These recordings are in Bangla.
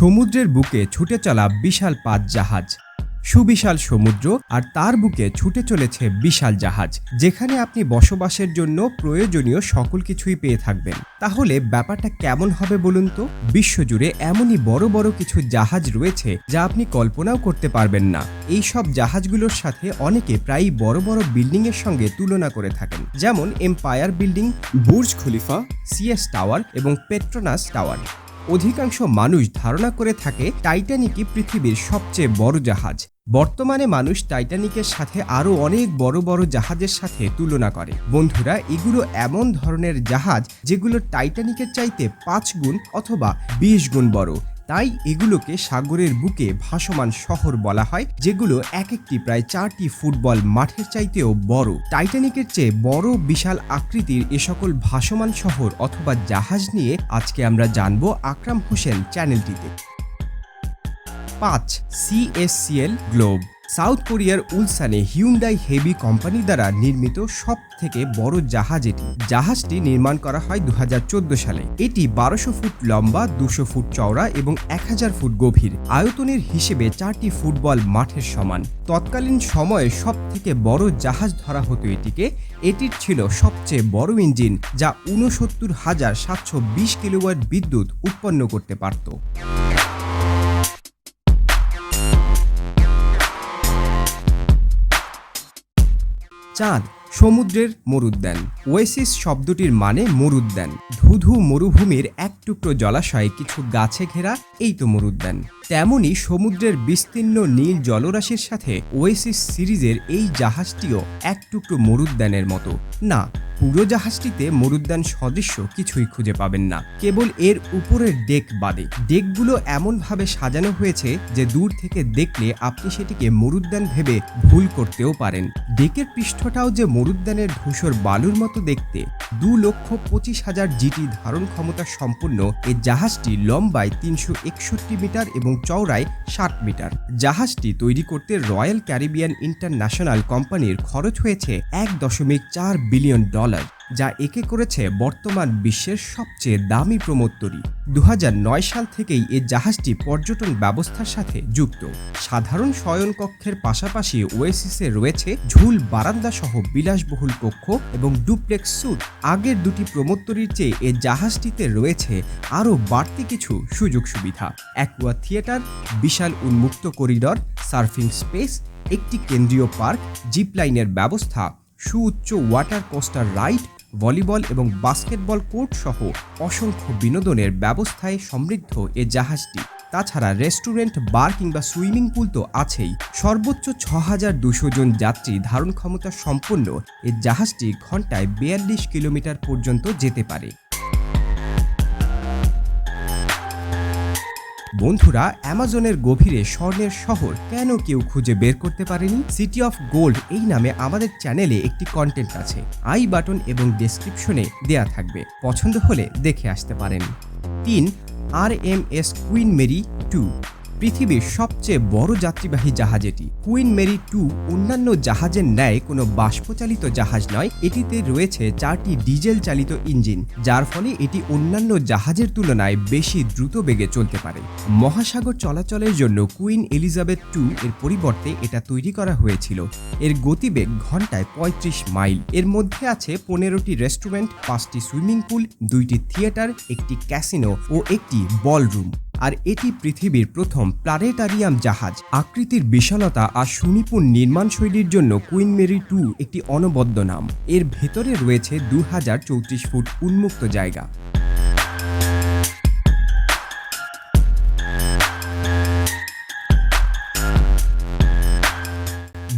সমুদ্রের বুকে ছুটে চলা বিশাল পাঁচ জাহাজ। সুবিশাল সমুদ্র আর তার বুকে ছুটে চলেছে বিশাল জাহাজ, যেখানে আপনি বসবাসের জন্য প্রয়োজনীয় সকল কিছুই পেয়ে থাকবেন। তাহলে ব্যাপারটা কেমন হবে বলুন তো? বিশ্বজুড়ে এমনই বড় বড় কিছু জাহাজ রয়েছে যা আপনি কল্পনাও করতে পারবেন না। এই সব জাহাজগুলোর সাথে অনেকে প্রায়ই বড় বড় বিল্ডিং এর সঙ্গে তুলনা করে থাকেন, যেমন empire building, Burj Khalifa, CN tower এবং পেট্রোনাস টাওয়ার। অধিকাংশ মানুষ ধারণা করে থাকে টাইটানিকই পৃথিবীর সবচেয়ে বড় জাহাজ। বর্তমানে মানুষ টাইটানিকের সাথে আরও অনেক বড় বড় জাহাজের সাথে তুলনা করে। বন্ধুরা, এগুলো এমন ধরনের জাহাজ যেগুলো টাইটানিকের চাইতে পাঁচ গুণ অথবা বিশ গুণ বড়। তাই এগুলোকে সাগরের বুকে ভাসমান শহর বলা হয়, যেগুলো এক একটি প্রায় চারটি ফুটবল মাঠের চাইতেও বড়। টাইটানিকের চেয়ে বড় বিশাল আকৃতির এ সকল ভাসমান শহর অথবা জাহাজ নিয়ে আজকে আমরা জানব আকরাম হোসেন চ্যানেলটিতে। পাঁচ সিএসসিএল গ্লোব সাউথ কোরিয়ার উলসানে হিউন্ডাই হেভি কোম্পানি দ্বারা নির্মিত সব থেকে বড় জাহাজ এটি। জাহাজটি নির্মাণ করা হয় দু হাজার চোদ্দ সালে। এটি বারোশো ফুট লম্বা, দুশো ফুট চওড়া এবং এক হাজার ফুট গভীর। আয়তনের হিসেবে চারটি ফুটবল মাঠের সমান। তৎকালীন সময়ে সব থেকে বড় জাহাজ ধরা হতো এটিকে। এটির ছিল সবচেয়ে বড় ইঞ্জিন, যা ঊনসত্তর হাজার সাতশো বিশ কিলোওয়াট বিদ্যুৎ উৎপন্ন করতে পারত। চাঁদ, সমুদ্রের মরুদ্যান। ওয়েসিস শব্দটির মানে মরুদ্যান। ধুধু মরুভূমির এক টুকরো জলাশয়ে কিছু গাছে ঘেরা এই তো মরুদ্যান। তেমনই সমুদ্রের বিস্তীর্ণ নীল জলরাশির সাথে ওয়েসিস সিরিজের এই জাহাজটিও এক টুকরো মরুদ্যানের মতো। না পুরো জাহাজটিতে মরুদ্যান সদৃশ্য কিছুই খুঁজে পাবেন না। কেবল এর উপরের ডেক বাদে। ডেকগুলো এমনভাবে সাজানো হয়েছে যে দূর থেকে দেখলে আপনি সেটিকে মরুদ্যান ভেবে ভুল করতেও পারেন। ডেকের পৃষ্ঠটাও যে মরুদ্যানের ধূসর বালুর মতো দেখতে, দু লক্ষ পঁচিশ হাজার জিটি ধারণ ক্ষমতা সম্পন্ন এই জাহাজটি লম্বায় তিনশো একষট্টি মিটার এবং চওড়ায় ষাট মিটার। জাহাজটি তৈরি করতে রয়্যাল ক্যারিবিয়ান ইন্টারন্যাশনাল কোম্পানির খরচ হয়েছে এক দশমিক চার বিলিয়ন ডলার। যা একে করেছে বর্তমান বিশ্বের সবচেয়ে দামি প্রমোত্তরী। দু হাজার নয় সাল থেকেই এ জাহাজটি পর্যটন ব্যবস্থার সাথে যুক্ত। সাধারণ শয়নকক্ষের পাশাপাশি ওয়েসিসে রয়েছে ঝুল বারান্দা সহ বিলাসবহুল কক্ষ এবং ডুপ্লেক্স স্যুট। আগের দুটি প্রমোত্তরীর চেয়ে এ জাহাজটিতে রয়েছে আরও বাড়তি কিছু সুযোগ সুবিধা। অ্যাকুয়া থিয়েটার, বিশাল উন্মুক্ত করিডর, সার্ফিং স্পেস, একটি কেন্দ্রীয় পার্ক জিপলাইনের ব্যবস্থা সুউচ্চ ওয়াটার কোস্টার রাইড, ভলিবল এবং বাস্কেটবল কোর্ট সহ অসংখ্য বিনোদনের ব্যবস্থায় সমৃদ্ধ এ জাহাজটি। তাছাড়া রেস্টুরেন্ট, বার কিংবা সুইমিং পুল তো আছেই। সর্বোচ্চ ছ হাজার দুশো জন যাত্রী ধারণ ক্ষমতা সম্পন্ন এ জাহাজটি ঘন্টায় বিয়াল্লিশ কিলোমিটার পর্যন্ত যেতে পারে। বন্ধুরা, অ্যামাজনের গভীরে স্বর্ণের শহর কেন কেউ খুঁজে বের করতে পারেনি? সিটি অফ গোল্ড এই নামে আমাদের চ্যানেলে একটি কন্টেন্ট আছে। আই বাটন এবং ডেসক্রিপশনে দেয়া থাকবে। পছন্দ হলে দেখে আসতে পারেন। তিন R M S Queen Mary two পৃথিবীর সবচেয়ে বড় যাত্রীবাহী জাহাজ এটি। কুইন মেরি টু অন্যান্য জাহাজের ন্যায় কোনো বাষ্পচালিত জাহাজ নয়, এটিতে রয়েছে চারটি ডিজেল চালিত ইঞ্জিন, যার ফলে এটি অন্যান্য জাহাজের তুলনায় বেশি দ্রুত বেগে চলতে পারে। মহাসাগর চলাচলের জন্য কুইন এলিজাবেথ টু এর পরিবর্তে এটা তৈরি করা হয়েছিল। এর গতিবেগ ঘন্টায় ৩৫ মাইল। এর মধ্যে আছে পনেরোটি রেস্টুরেন্ট, পাঁচটি সুইমিং পুল, দুইটি থিয়েটার, একটি ক্যাসিনো ও একটি বলরুম। আর এটি পৃথিবীর প্রথম প্ল্যানেটারিয়াম জাহাজ। আকৃতির বিশালতা আর সুনিপুণ নির্মাণ শৈলীর জন্য কুইন মেরি টু একটি অনবদ্য নাম। এর ভেতরে রয়েছে দু হাজার চৌত্রিশ ফুট উন্মুক্ত জায়গা।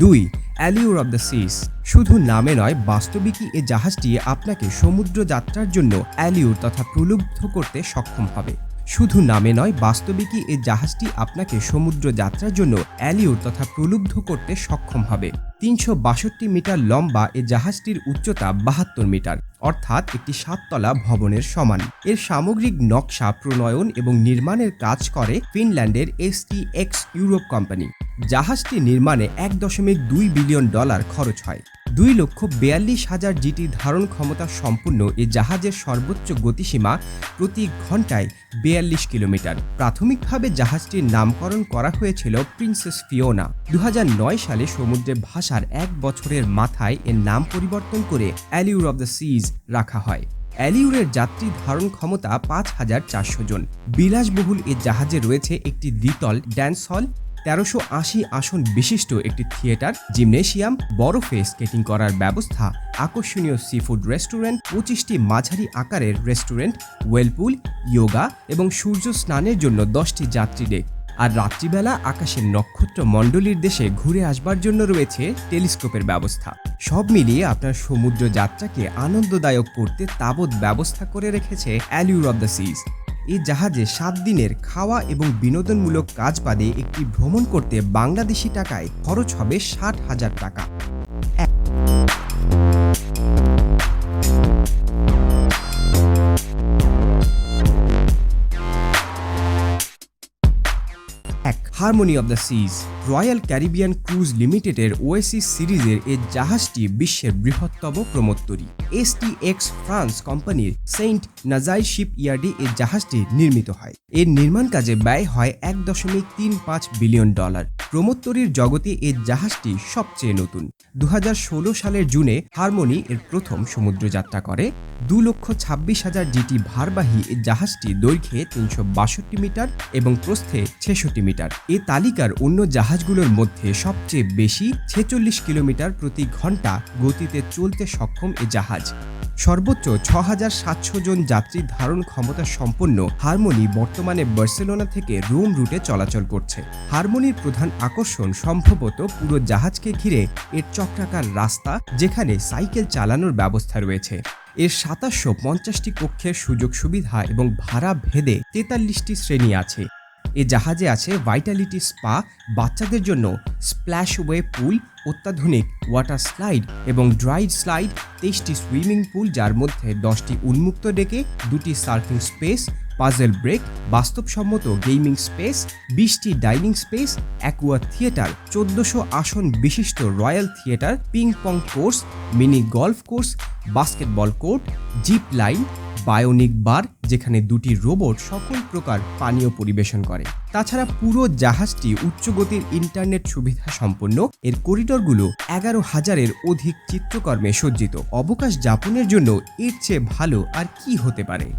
দুই অ্যালিউর অব দ্য সিস শুধু নামে নয়, বাস্তবিকই এ জাহাজটি আপনাকে সমুদ্র যাত্রার জন্য অ্যালিউর তথা প্রলুব্ধ করতে সক্ষম হবে। শুধু নামে নয় বাস্তবিকই এ জাহাজটি আপনাকে সমুদ্র যাত্রার জন্য অ্যালিউর তথা প্রলুব্ধ করতে সক্ষম হবে? তিনশো বাষট্টি মিটার লম্বা এ জাহাজটির উচ্চতা বাহাত্তর মিটার, অর্থাৎ একটি সাততলা ভবনের সমান। এর সামগ্রিক নকশা, প্রণয়ন এবং নির্মাণের কাজ করে ফিনল্যান্ডের এসটি এক্স ইউরোপ কোম্পানি। জাহাজটি নির্মাণে এক দশমিক দুই বিলিয়ন ডলার খরচ হয়। দুই লক্ষ বিয়াল্লিশ হাজার জিটি ধারণ ক্ষমতা সম্পূর্ণ এই জাহাজের সর্বোচ্চ গতিসীমা প্রতি ঘন্টায় বিয়াল্লিশ কিলোমিটার। প্রাথমিকভাবে জাহাজটির নামকরণ করা হয়েছিল প্রিন্সেস ফিওনা। দু হাজার নয় সালে সমুদ্রে ভাসার এক বছরের মাথায় এর নাম পরিবর্তন করে অ্যালিউর অব দ্য সিজ রাখা হয়। অ্যালিউরের যাত্রী ধারণ ক্ষমতা পাঁচ হাজার চারশো জন। বিলাসবহুল এ জাহাজে রয়েছে একটি দ্বিতল ড্যান্স হল তেরোশো আশি আসন বিশিষ্ট একটি থিয়েটার, জিমনেশিয়াম, বরফে স্কেটিং করার ব্যবস্থা, আকর্ষণীয় সিফুড রেস্টুরেন্ট, পঁচিশটি মাঝারি আকারের রেস্টুরেন্ট ওয়েলপুল ইয়োগা এবং সূর্য স্নানের জন্য দশটি যাত্রী ডেক। আর রাত্রিবেলা আকাশের নক্ষত্র মণ্ডলীর দেশে ঘুরে আসবার জন্য রয়েছে টেলিস্কোপের ব্যবস্থা। সব মিলিয়ে আপনার সমুদ্র যাত্রাকে আনন্দদায়ক করতে তাবৎ ব্যবস্থা করে রেখেছে অ্যালিউর অব দ্য সিজ এই জাহাজে সাত দিনের খাওয়া এবং বিনোদনমূলক কাজ বাদে একটি ভ্রমণ করতে বাংলাদেশি টাকায় খরচ হবে ষাট হাজার টাকা। Harmony of the Seas Royal Caribbean cruise লিমিটেডের ওয়েসিস সিরিজের এই জাহাজটি বিশ্বের বৃহত্তম প্রমোত্তরী। এসটিএক্স ফ্রান্স কোম্পানির সেন্ট নাজাই শিপ ইয়ার্ডে এই জাহাজটি নির্মিত হয়। এর নির্মাণ কাজে ব্যয় হয় এক দশমিক তিন পাঁচ বিলিয়ন ডলার। প্রমোত্তরীর জগতে এই জাহাজটি সবচেয়ে নতুন। দু হাজার ষোলো সালের জুনে হারমোনি এর প্রথম সমুদ্রযাত্রা করে। দু লক্ষ ছাব্বিশ হাজার জিটি ভারবাহী এই জাহাজটি দৈর্ঘ্যে তিনশো বাষট্টি মিটার এবং প্রস্থে ছেষট্টি মিটার। এ তালিকার অন্য জাহাজগুলোর মধ্যে সবচেয়ে বেশি ছেচল্লিশ কিলোমিটার প্রতি ঘণ্টা গতিতে চলতে সক্ষম এ জাহাজ। সর্বোচ্চ ছ হাজার সাতশো জন যাত্রী ধারণ ক্ষমতা সম্পন্ন হারমোনি বর্তমানে বার্সেলোনা থেকে রোম রুটে চলাচল করছে। হারমোনির প্রধান আকর্ষণ সম্ভবত পুরো জাহাজকে ঘিরে এর চক্রাকার রাস্তা যেখানে সাইকেল চালানোর ব্যবস্থা রয়েছে। এর সাতাশশো পঞ্চাশটি কক্ষের সুযোগ সুবিধা এবং ভাড়া ভেদে তেতাল্লিশটি শ্রেণি আছে। এ জাহাজে আছে ভাইটালিটি স্পা বাচ্চাদের জন্য স্প্ল্যাশ ওয়ে পুল অত্যাধুনিক ওয়াটার স্লাইড এবং ড্রাই স্লাইড তেইশটি সুইমিং পুল যার মধ্যে দশটি উন্মুক্ত ডেকে, দুটি সার্ফিং স্পেস পাজেল ব্রেক, বাস্তবসম্মত গেমিং স্পেস, বিশটি ডাইনিং স্পেস, অ্যাকুয়া থিয়েটার, চোদ্দশো আসন বিশিষ্ট Royal Theatre ping pong course, mini golf course, basketball court, zip line, bionic bar, যেখানে দুটি রোবট সকল প্রকার পানীয় পরিবেশন করে। তাছাড়া পুরো জাহাজটি উচ্চগতির ইন্টারনেট সুবিধা সম্পন্ন। এর করিডরগুলো এগারো হাজারের অধিক চিত্রকর্মে সজ্জিত। অবকাশ যাপনের জন্য এর চেয়ে ভালো আর কি হতে পারে?